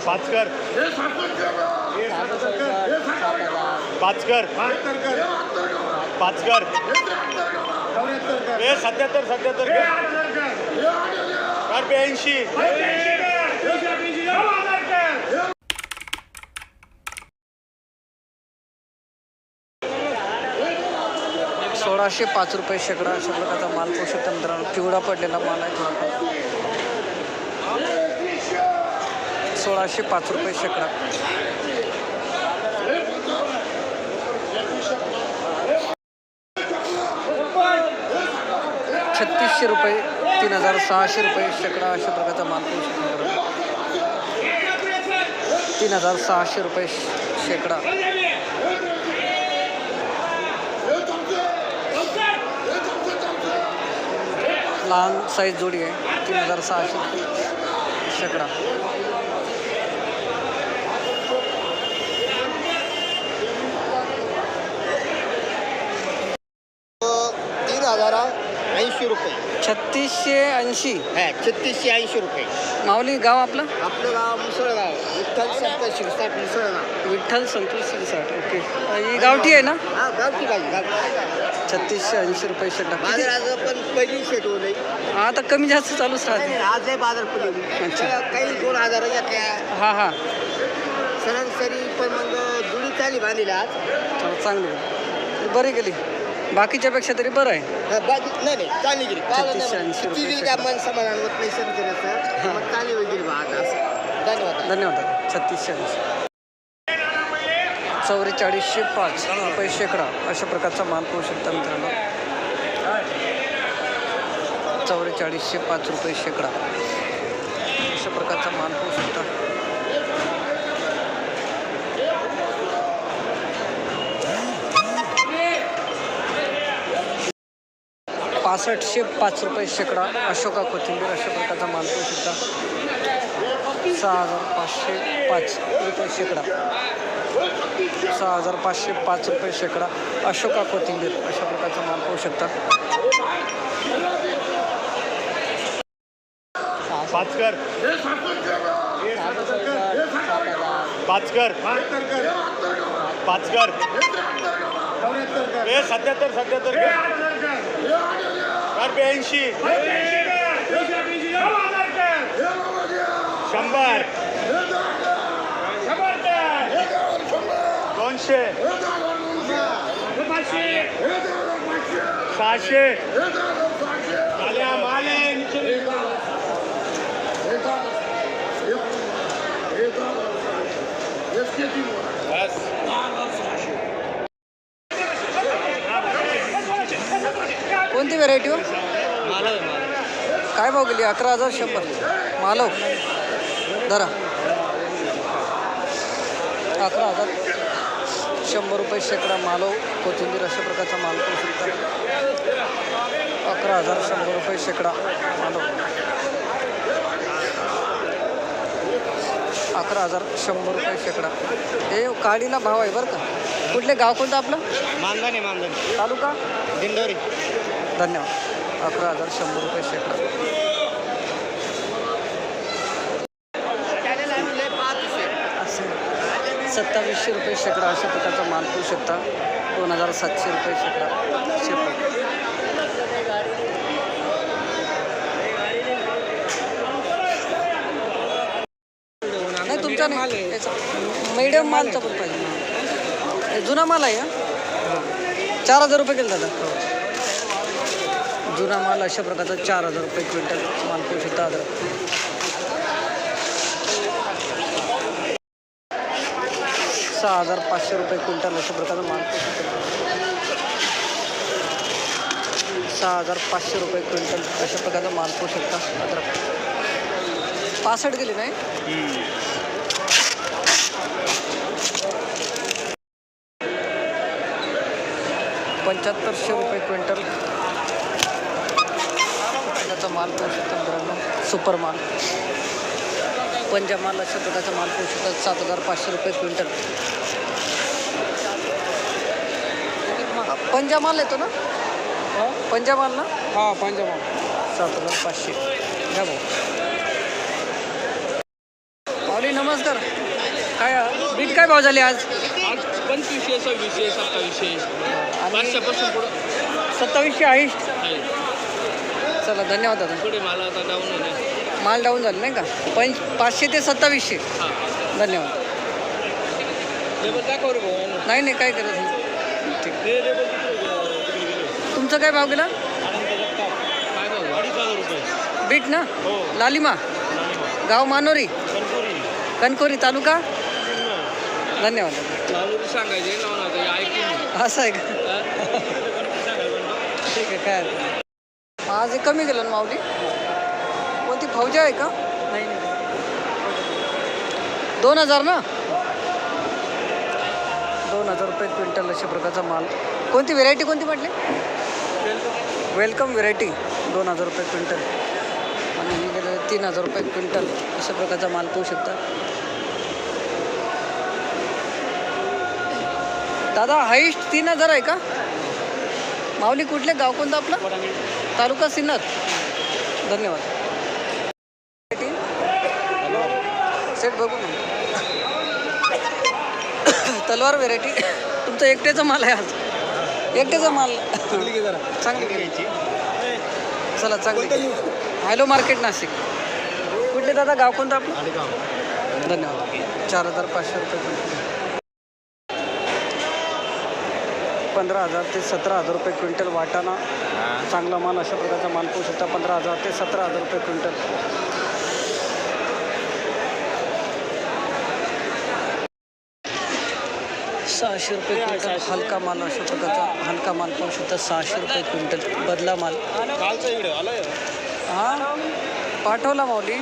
पाच कर पाच कर पाच कर ए सत्याहत्तर सत्याहत्तर. कर ब्याऐंशी. सोळाशे पाच रुपये शेकडा अशा प्रकारचा माल पोषक मित्रांनो पिवळा पडलेला माल आहे सोळाशे पाच रुपये शेकडा. छत्तीसशे रुपये तीन हजार सहाशे रुपये शेकडा अशा प्रकारचा माल तीन हजार सहाशे रुपये शेकडा. लहान साईज जोडी आहे तीन हजार सहाशे रुपये शेकडा तीन हजार ऐंशी रुपये. छत्तीसशे ऐंशी. हा छत्तीसशे ऐंशी रुपये. माऊली गाव आपलं? आपलं गाव मुसळगाव. विठ्ठल संत शिरसाट मुसळगाव. विठ्ठल संतोष शिरसाट ओके. ही गावठी आहे ना? हा गावठी गावठी. छत्तीसशे ऐंशी रुपये किती? बाजार आज पण पहिली शेट होलंय हा, आता कमी जास्त चालूच राहते. आज आहे बाजार पहिली अच्छा. काही दोन हजार घेतल्या हा हा. सरासरी पण मग जुडी चाली बांधली आज. चांगली. आहे. बरी गेली बाकीच्यापेक्षा तरी बरं आहे. हा, बाकी नाही नाही चालली गेली. काल छत्तीसशे ऐंशी रुपये किती काय मन समाधान होत नाही शेतकऱ्याचं मग चालली गेली बा आता. असं धन्यवाद. धन्यवाद. छत्तीसशे ऐंशी. चौवेचाळीसशे पाच. रुपये शेकडा अशा प्रकारचा माल पाहू शकता मित्रांनो. चौवेचाळीसशे पाच रुपये शेकडा. अशा प्रकारचा माल पाहू शकता. पासष्टशे पाच रुपये शेकडा अशोका कोथिंबीर अशा प्रकारचा माल पाहू शकता सहा हजार पाचशे पाच रुपये शेकडा. सहा हजार पाचशे पाच रुपये शेकडा अशोका कोथिंबीर अशा प्रकारचा माल पाहू शकता. पाच कर पाच कर पाच कर सत्याहत्तर सत्याहत्तर ब्याऐंशी शंभर. दोनशे. सहाशे आल्या माले कोणती व्हेरायटी हो? काय भाव गेली? अकरा हजार शंभर. मालव. धरा. अकरा हजार. शंभर रुपये शेकडा मालव. कोथिंबीर अशा प्रकारचा माल पाहू शकता अकरा हजार शंभर रुपये शेकडा मालव. अकरा हजार शंभर रुपये शेकडा. हे काडीला भाव आहे बरं का. कुठले गाव कोणतं आपलं? मानधन आहे मानधन. तालुका? दिंडोरी. धन्यवाद. अकरा हजार शंभर रुपये शेकडा. सत्तावीसशे रुपये शेकडा अशा प्रकारचा माल पाहू शकता. दोन हजार सातशे रुपये शेकडा शेकडा. नाही तुमचा नाही. मीडियम मालचा पण पाहिजे. जुना माल आहे चार हजार रुपये केला दादा. जुना माल अशा प्रकारचा चार हजार रुपये क्विंटल माल पाहू शकता अद्रक सहा हजार पाचशे रुपये क्विंटल अशा प्रकारचा माल पोहू शकता सहा हजार पाचशे रुपये क्विंटल अशा प्रकारचा माल पाहू शकता अद्रक पासष्ट गेली नाही? पंच्याहत्तरशे रुपये क्विंटल माल पाहू शकता मित्रांनो सुपर माल. पंजा माल अशा प्रकारचा माल पाहू शकतात सात हजार पाचशे रुपये क्विंटल. पंजा माल येतो ना? पंजा माल ना? हा पंजाब सात हजार पाचशे. घ्या भाऊ पावली नमस्कार. काय बीट काय भाव झाले आज? पंचवीसशे सव्वीसशे सत्तावीसशे. आणि पाचशेपासून पुढं. सत्तावीसशे आहे. चला धन्यवाद दादा. पुढे मला आता डाऊन होणे माल डाऊन झाले नाही का? पंच पाचशे ते सत्तावीसशे. धन्यवाद. लेबल दाखव रे भाऊ? नाही नाही काय करायचं ठीक. तुमचं काय भाव गेला? काय भाऊ अडीच हजार रुपये. बीट ना? हो. लालिमा. गाव मानोरी. कणकोरी. कणकोरी तालुका? धन्यवाद. सांगायचे लावून आता ऐकून असं आहे का? ठीक आहे काय हरकत नाही. आज कमी गेलं ना माऊली? कोणती फौजा आहे का? नाही दोन हजार ना? दोन हजार रुपये क्विंटल अशा प्रकारचा माल. कोणती व्हेरायटी कोणती म्हटली? वेलकम व्हेरायटी दोन हजार रुपये क्विंटल. आणि हे गेलं तीन हजार रुपये क्विंटल अशा प्रकारचा माल पाहू शकता. दादा हाईस्ट तीन हजार आहे का? माऊली कुठले? गाव कोणतं आपलं? तालुका सिन्नर. धन्यवाद. सेट बघू ना. तलवार व्हेरायटी. तुमचा एकट्याचा माल आहे आज. एकट्याचा माल. चांगली घ्यायची. चला चांगली हॅलो मार्केट नाशिक. कुठले दादा गाव कोणतं आपलं? धन्यवाद. चार हजार पाचशे रुपये. पंधरा हजार ते सतरा हजार रुपये क्विंटल वाटाणा. चांगला माल अशा प्रकारचा माल पाहू शकता. पंधरा हजार ते सतरा हजार रुपये क्विंटल. सहाशे रुपये क्विंटल हलका माल अशा प्रकारचा हलका माल पाहू शकता. सहाशे रुपये क्विंटल बदला माल. हा? पाठवला माऊली.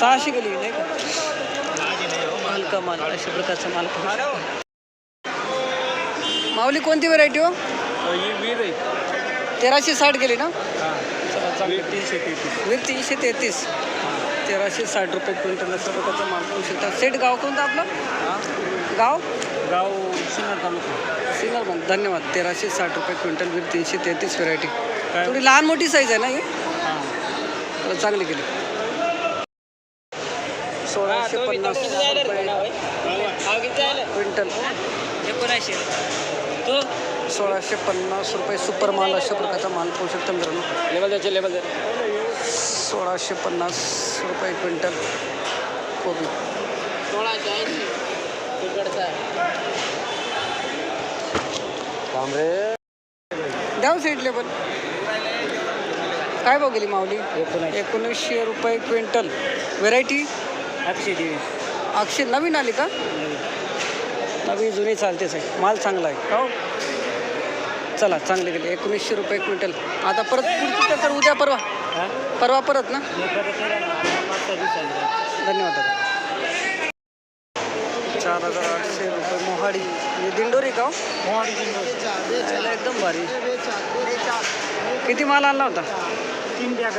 सहाशे गेली नाही का? हलका माल अशा प्रकारचा माल पाहू शकता. माऊली कोणती व्हरायटी हो? तेराशे साठ गेली ना? चला चांगली तीनशे तेहतीस. वीर तीनशे तेहतीस. तेराशे साठ रुपये क्विंटल प्रकारचा माल पाहू शकता. सेट गाव कोणतं आपलं? गाव? गाव सिन्नर तालुका. सिन्नर बंद धन्यवाद. तेराशे साठ रुपये क्विंटल वीर तीनशे तेहतीस व्हेरायटी थोडी लहान मोठी साईज आहे ना ही? तर चांगली केली. सोळाशे पन्नास रुपये क्विंटल. एकोणऐंशी. सोळाशे पन्नास रुपये सुपर माल अशा प्रकारचा माल पाहू शकता मित्रांनो. लेवल द्यायचे लेवल द्या सोळाशे पन्नास रुपये क्विंटल कोबी. सोळाशे ऐंशी द्याव सीट लेबल काय गेली माऊली? एकोणीसशे रुपये क्विंटल. व्हेरायटी अक्षय देवी. अक्षय नवीन आली का? नवीन जुनी चालतेच आहे माल चांगला आहे. हो. चला चांगले गेले. एकोणीसशे रुपये क्विंटल. आता परत पुढची तर उद्या परवा. परवा परत ना? धन्यवाद दादा. चार हजार आठशे रुपये. मोहाडी. हे दिंडोरी का हो? एकदम भारी. किती माल आणला होता? तीन बॅग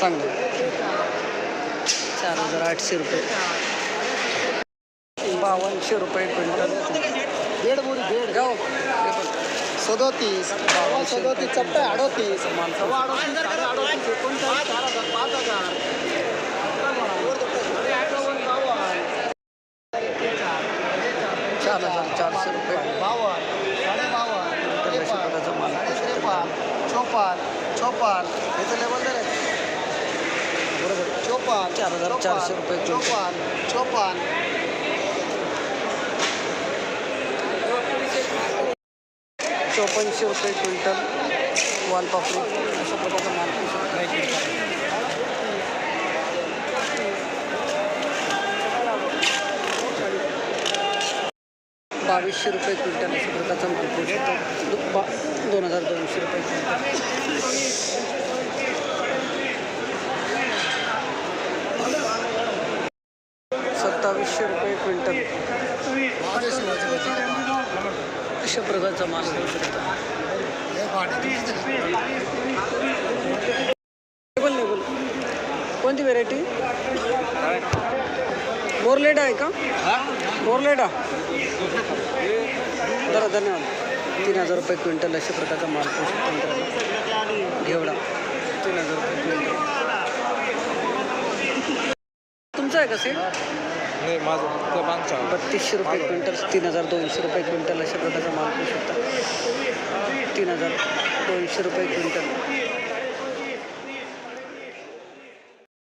चांगलं. चार हजार आठशे रुपये. बावनशे रुपये क्विंटल. बेड बोरी बेड गाव सदोतीस. सदोतीस चपटा अडोतीस. सव्वा अडोतीस साडे अडोतीस एकोणचाळीस चार हजार पाच हजार. चार हजार चारशे रुपये. बावन्न साडे बावन्न तर अशा प्रकारचा माल त्रेपन्न चोपन्न चोपन्न. याचं लेवल आहे. बरोबर. चोपन्न चार हजार चारशे रुपये. चोपन्न चोपन्न. चौपन्नशे रुपये क्विंटल वालपापडी अशा प्रकारचा मार्केट बावीसशे रुपये क्विंटल अशा प्रकारचा माल बा दोन हजार दोनशे रुपये क्विंटल सत्तावीसशे रुपये क्विंटल अशा प्रकारचा माल शकता लेबल लेबल कोणती व्हेरायटी बोरलेडा आहे का? बोरलेडा बरं धन्यवाद. तीन हजार रुपये क्विंटल अशा प्रकारचा माल पाहू शकतो घेवडा तीन हजार रुपये क्विंटल. तुमचं आहे का सेट नाही माझं बांधचा बत्तीसशे रुपये क्विंटल तीन हजार दोनशे रुपये क्विंटल अशा प्रकारचा माल पाहू शकता. तीन हजार दोनशे रुपये क्विंटल.